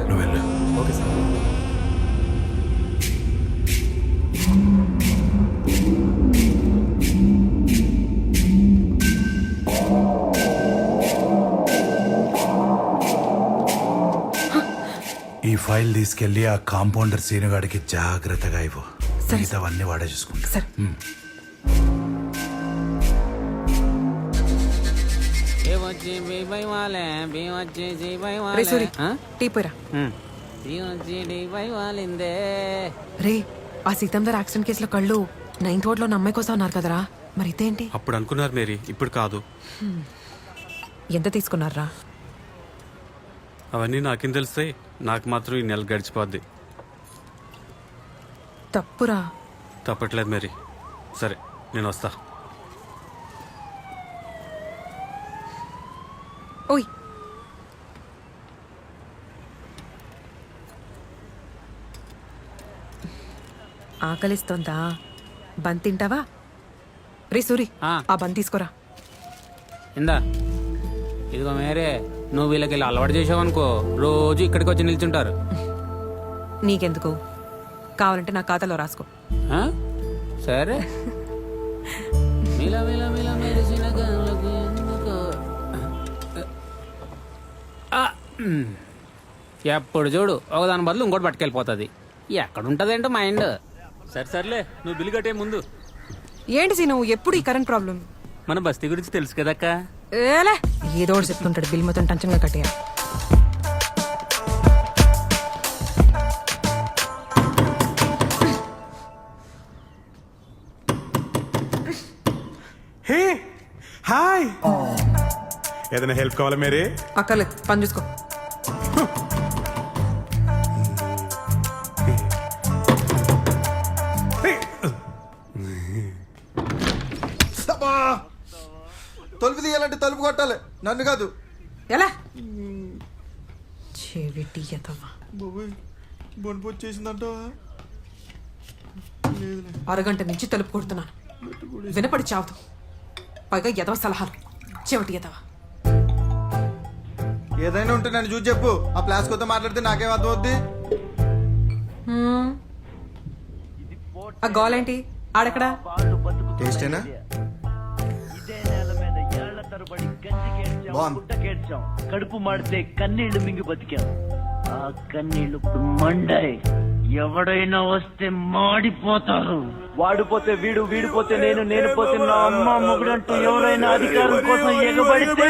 Sir. నువ్వు వెళ్ళు. Okay sir. ఈ ఫైల్ తీసుకెళ్ళి ఆ కాంపౌండర్ సీనుగాడికి జాగ్రత్తగా ఇవ్వు. సరే. మిగతావన్నీ వాడే చూసుకుంటా. సరే. వచ్చి బీబై వాలే బీ వచ్చి జీబై రే వాలే సూరి ఆ? టీ పోయిరా. బీ వచ్చి వాలిందే రే ఆ సీతందర్ యాక్సిడెంట్ కేసులో కళ్ళు నైన్త్ వార్డ్లో అమ్మాయి కోసం అన్నారు కదరా. మరి ఇదేంటి అప్పుడు అనుకున్నారు మేరీ ఇప్పుడు కాదు. ఎంత తీసుకున్నారా? అవన్నీ నాకేం తెలిస్తే నాకు మాత్రం ఈ నెల గడిచిపోద్ది. తప్పురా. తప్పట్లేదు మేరీ. సరే నేను వస్తా. ఆకలిస్తోందా? బంద్ తింటావా? రే సూరి ఆ. ఆ బంద్ తీసుకోరా. ఇందా. ఇదిగో మేరే నువ్వు వీళ్ళకి ఇలా అలవాటు చేసావనుకో రోజు ఇక్కడికి వచ్చి నిల్చుంటారు. నీకెందుకు? కావాలంటే నా ఖాతాలో రాసుకో. ఆ? సరే. మిల మిల మిల మెరిసిన కళ్ళకు ఎందుకో? ఆ. ఎప్పుడు చూడు ఒకదాని బదులు ఇంకోటి పట్టుకెళ్ళిపోతుంది. ఎక్కడుంటదేంటో మైండ్. సరే సర్లే నువ్వు బిల్లు కట్టే ముందు. ఏంటి సీ నువ్వు ఎప్పుడు ఈ కరెంట్ ప్రాబ్లం మన బస్తీ గురించి తెలుసు కదక్క? ఏలే. ఏదో ఒకటి చెప్తుంటాడు బిల్ మొత్తం టెన్షన్గా కట్టేయ హే హాయ్. ఏదైనా హెల్ప్ కావాలా మేరీ? అక్కర్లేదు పని చూసుకో. నన్ను కాదు. ఎలా? చెవిటి ఎదవా బాబోయ్ బొనుపు వచ్చేసిందంట. అరగంట నుంచి తలుపు కొడుతున్నాను. వినపడి చావదు. పైగా ఎదవ సలహాలు. చెవిటి ఎదవ ఏదైనా ఉంటే నన్ను చూసి చెప్పు. ఆ ప్లాస్కోతో మాట్లాడితే నాకేం అర్థం అవుద్ది ఆ గోలేంటి? ఆడెక్కడా? టేస్టేనా? గుడ్డకేడ్చాం కడుపు మాడితే కన్నీళ్ళు మింగి బతికాం. ఆ కన్నీళ్ళు మండాయి. ఎవడైనా వస్తే మాడిపోతారు. వాడిపోతే వీడు వీడిపోతే నేను నేను పోతే నా అమ్మ మొగుడంటూ ఎవరైనా అధికారం కోసం ఎగబడితే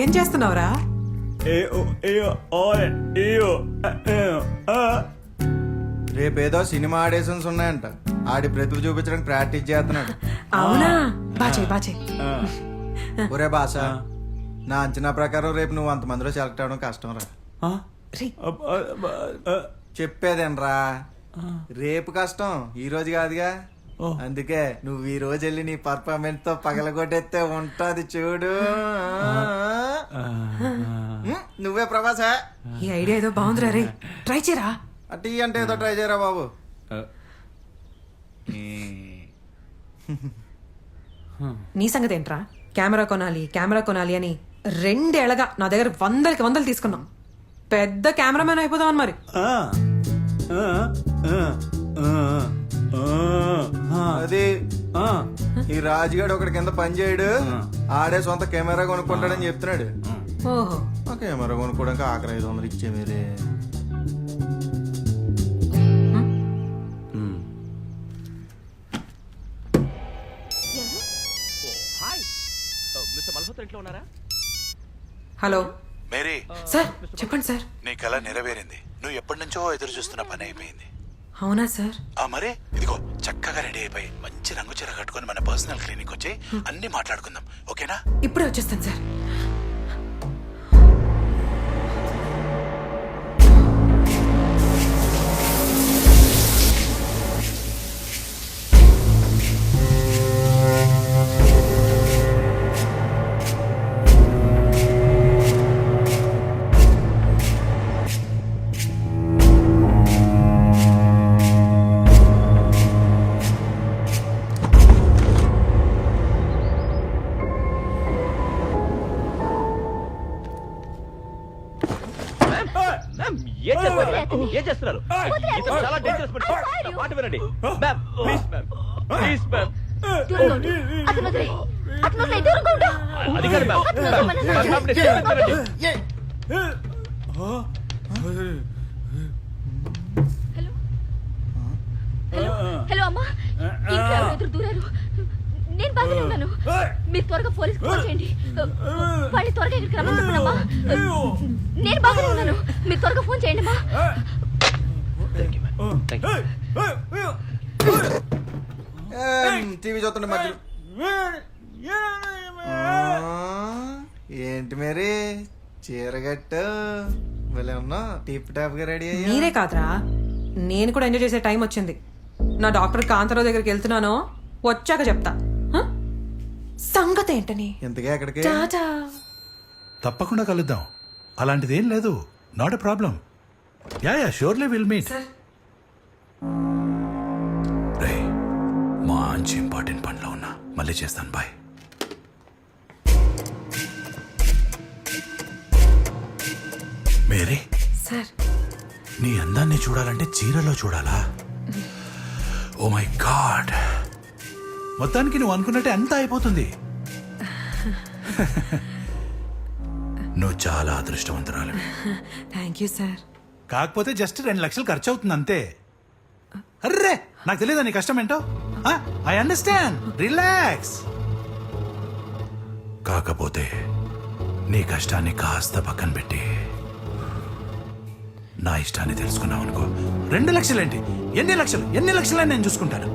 ఏం చేస్తున్నావురా? రేపేదో సినిమా ఆడేషన్స్ ఉన్నాయంట. ఆడి ప్రతిభ చూపించడానికి ప్రాక్టీస్ చేస్తున్నాడు. అవునా? బాచే బాచే ఒరే బాస నా అంచనా ప్రకారం రేపు నువ్వు అంతమందిలో సెలెక్ట్ అవ్వడం కష్టం రా. రే. చెప్పేదేనరా రేపు కష్టం ఈ రోజు కాదుగా. అందుకే నువ్వు ఈ రోజు వెళ్ళి నీ పర్ఫార్మెన్స్తో పగలగొట్టేస్తే ఉంటది చూడు. నువ్వే ప్రభాసా. ఈ ఐడియా ఏదో బాగుందిరా రే. ట్రై చేయరా? అట్టి అంటే ఏదో ట్రై చేయరా బాబు? నీ సంగతి ఏంట్రా? కెమెరా కొనాలి కెమెరా కొనాలి అని రెండేళ్ళగా నా దగ్గర వందలకి వందలు తీసుకున్నాం. పెద్ద కెమెరామెన్ అయిపోదామని మరి. అది ఈ రాజుగాడు ఒకటి కింద పని చేయడు ఆడే సొంత కెమెరా కొనుక్కుంటాడని చెప్తున్నాడు. ఓహో. ఆ కెమెరా కొనుక్కోవడానికి ఆఖరి ఐదు వందలు ఇచ్చే మీరే. హలో. మేరీ. సార్ చెప్పండి సార్. నీ కళ నెరవేరింది. నువ్వు ఎప్పటి నుంచో ఎదురు చూస్తున్న పని అయిపోయింది. అవునా సార్? ఆ మరే? ఇదిగో చక్కగా రెడీ అయిపోయి మంచి రంగు చీర కట్టుకొని మన పర్సనల్ క్లినిక్ వచ్చి అన్ని మాట్లాడుకుందాం. ఓకేనా? ఇప్పుడే వచ్చేస్తాను sir. Ma'am please ma'am please ma'am దూరంగా ఉండు. అతను వదిలేయ్. అతను వదిలేయ్, దూరంగా ఉండు. అది కాదు మ్యామ్ అతను వదిలేయ్, మన మ్యామ్, మ్యామ్, నేను వినండి. హలో? హలో? అమ్మా. ఇంట్లో ఎవరు ఎదురు దూరారు? నేను బాగానే ఉన్నాను. మీరు త్వరగా పోలీస్ ఫోన్ చేయండి. వాళ్ళు త్వరగా ఇక్కడికి రమ్మని చెప్పండి అమ్మా. నేను బాగానే ఉన్నాను. మీరు త్వరగా ఫోన్ చేయండి అమ్మా. టీవీ చూస్తుండే మధ్యలో. ఏంటి మరి? చీరగట్టు భలే ఉన్నా టిప్ టాప్గా రెడీ అయ్యా మీరే కాదురా. నేను కూడా ఎంజాయ్ చేసే టైం వచ్చింది. నా డాక్టర్ కాంతారావు దగ్గరికి వెళ్తున్నాను వచ్చాక చెప్తా? సంగతి ఏంటని? ఇంతకే ఎక్కడికి టాటా. తప్పకుండా కలుద్దాం. అలాంటిదేం లేదు. Not a problem yeah yeah surely will meet రే మంచి ఇంపార్టెంట్ పనిలో ఉన్నా. మళ్ళీ చేస్తాను బాయ్. మేరీ? సార్. నీ అందాన్ని చూడాలంటే చీరలో చూడాలా? Oh my god. మొత్తానికి నువ్వు అనుకున్నట్టే అంతా అయిపోతుంది. నువ్వు చాలా అదృష్టవంతురాలు. Thank you sir. కాకపోతే జస్ట్ రెండు లక్షలు ఖర్చు అవుతుంది అంతే. అర్రే నాకు తెలియదా నీ కష్టం ఏంటో? ఐ అండర్స్టాండ్ రిలాక్స్ కాకపోతే నీ కష్టాన్ని కాస్త పక్కన పెట్టి నా ఇష్టాన్ని తెలుసుకున్నావు అనుకో. రెండు లక్షలేంటి? ఎన్ని లక్షలు? ఎన్ని లక్షలని నేను చూసుకుంటాను.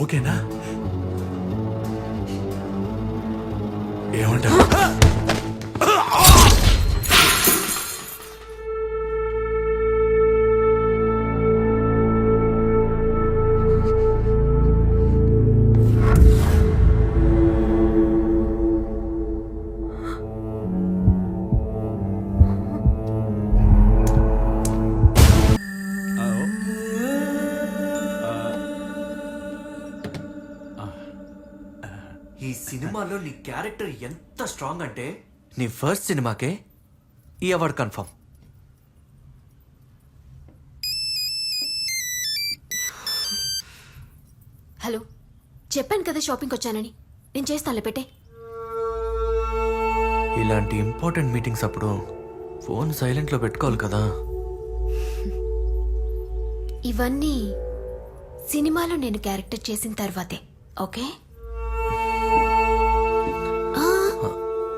ఓకేనా? ఏమంటావు? సినిమాలో నీ క్యారెక్టర్ ఎంత స్ట్రాంగ్ అంటే నీ ఫస్ట్ సినిమాకే ఈ అవార్డ్ కన్ఫర్మ్. హలో చెప్పాను కదా షాపింగ్కి వచ్చానని. నేను చేస్తానులే పెట్టే. ఇలాంటి ఇంపార్టెంట్ మీటింగ్స్ అప్పుడు ఫోన్ సైలెంట్లో పెట్టుకోవాలి కదా. ఇవన్నీ సినిమాలో నేను క్యారెక్టర్ చేసిన తర్వాతే ఓకే?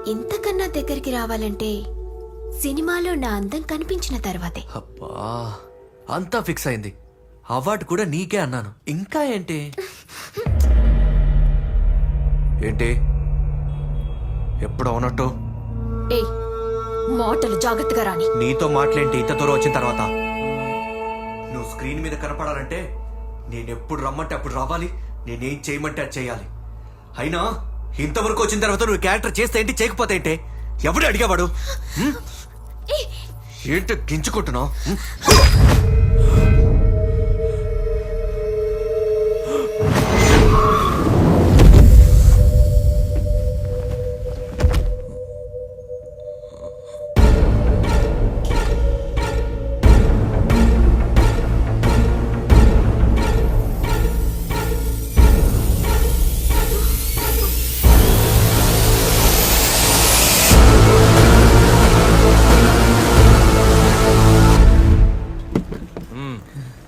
ఇంతకన్నా దగ్గరికి రావాలంటే సినిమాలో నా అందం కనిపించిన తర్వాతే. అబ్బా అంతా ఫిక్స్ అయింది. అవార్డు కూడా నీకే అన్నాను. ఇంకా ఏంటి? ఏంటి? ఎప్పుడు అవునట్టు? ఏయ్ మాటలు జాగ్రత్తగా రాని. నీతో మాట్లాంటి ఇంత దూరం వచ్చిన తర్వాత? నువ్వు స్క్రీన్ మీద కనపడాలంటే నేను ఎప్పుడు రమ్మంటే అప్పుడు రావాలి. నేనేం చేయమంటే అది చేయాలి. అయినా ఇంతవరకు వచ్చిన తర్వాత నువ్వు క్యారెక్టర్ చేస్తే ఏంటి చేయకపోతే ఏంటి? ఎవడు అడిగేవాడు? ఏంటి గించుకుంటున్నావు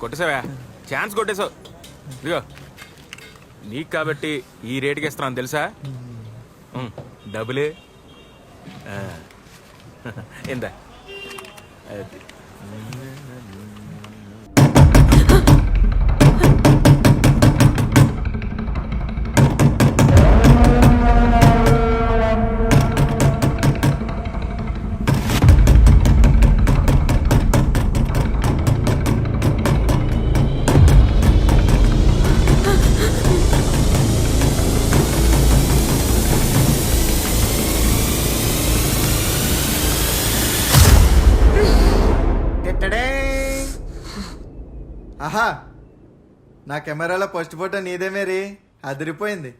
కొట్టేసావా? ఛాన్స్ కొట్టేసావు. ఇదిగో. నీకు కాబట్టి ఈ రేటుకి ఇస్తున్నాను తెలుసా? ఉమ్, డబులే ఇందా. టెట్టడే. ఆహా నా కెమెరాలో ఫస్ట్ ఫోటో నీదే మేరీ. అదిరిపోయింది.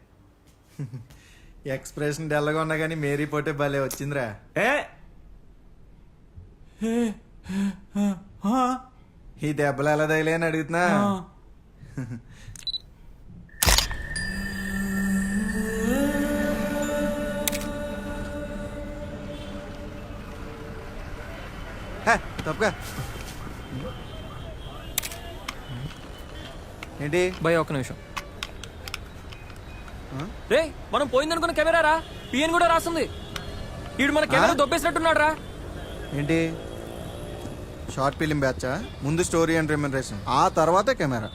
ఎక్స్ప్రెషన్ డల్గా ఉన్నా కానీ మేరీ ఫోటో భలే వచ్చిందిరా. ఏ? ఈ దెబ్బలు ఎలా తగిలే అని అడుగుతున్నా తప్పుగా ఏంటి? భయ ఒక్క నిమిషం. రే మనం పోయిందనుకున్న కెమెరా రా. పిఎన్ కూడా రాస్తుంది ఈడు మన కెమెరా దొబ్బేసినట్టున్నాడు రా ఏంటి? షార్ట్ ఫిలిం బ్యాచా? ముందు స్టోరీ అండ్ రెమ్యునరేషన్ ఆ తర్వాత కెమెరా.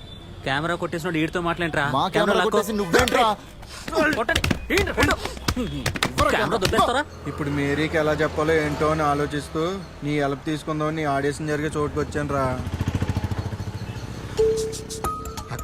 కెమెరా కొట్టేసిన వీడితో మాట్లాడరా మా కెమెరా కొట్టేసి నువ్వేంట్రా? కొట్టండి. కెమెరా ఇప్పుడు మేరీకి ఎలా చెప్పాలో ఏంటో అని ఆలోచిస్తూ నీ హెల్ప్ తీసుకుందాం నీ ఆడిషన్ జరిగే చోటుకు వచ్చాను రా